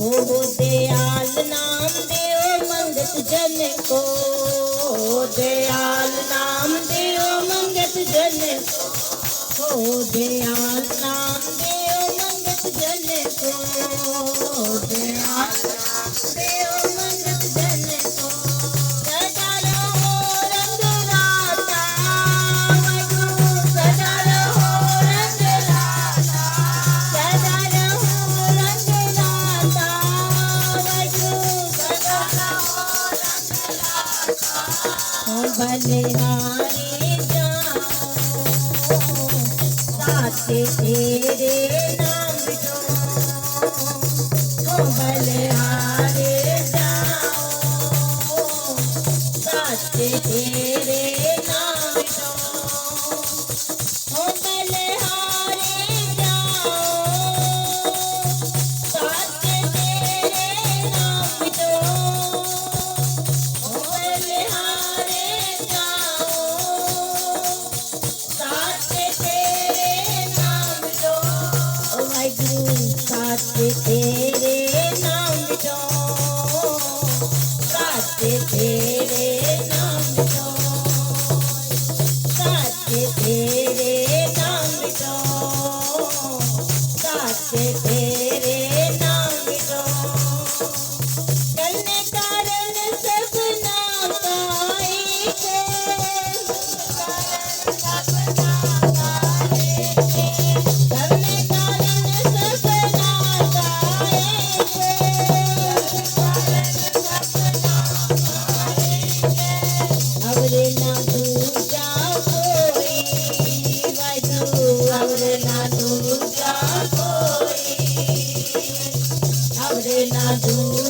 ਹੋ ਦਿਆਲ ਨਾਮ ਦਿਓ ਮੰਗਤ ਜਨ ਕੋ। ਦਿਆਲ ਨਾਮ ਦਿਓ ਮੰਗਤ ਜਨ ਕੋ। ਦਿਆਲ ਨਾਮ ਦਿਓ ਮੰਗਤ ਜਨ ਕੋ। बलिहारी जाओ। तेरे না দূর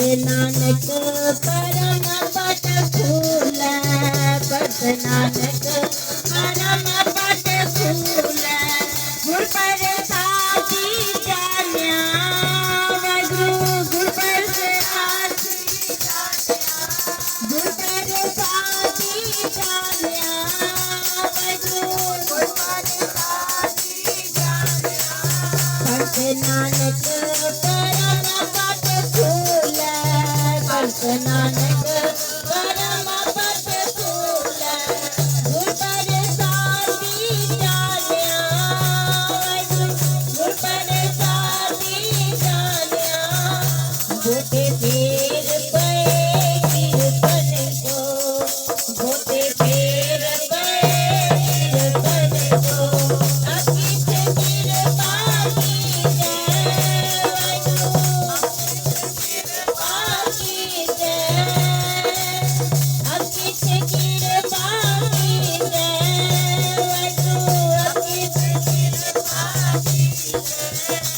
ਨਾਨਕ ਪਰਮ ਪਟ ਫੂਲ ਪਤ ਨਾਨਕ Bye.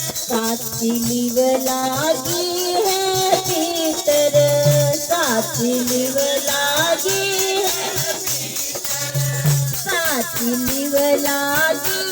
साथी लिव लागी है भीतर साथी लिव लागी है। भीतर साथी लिव लागी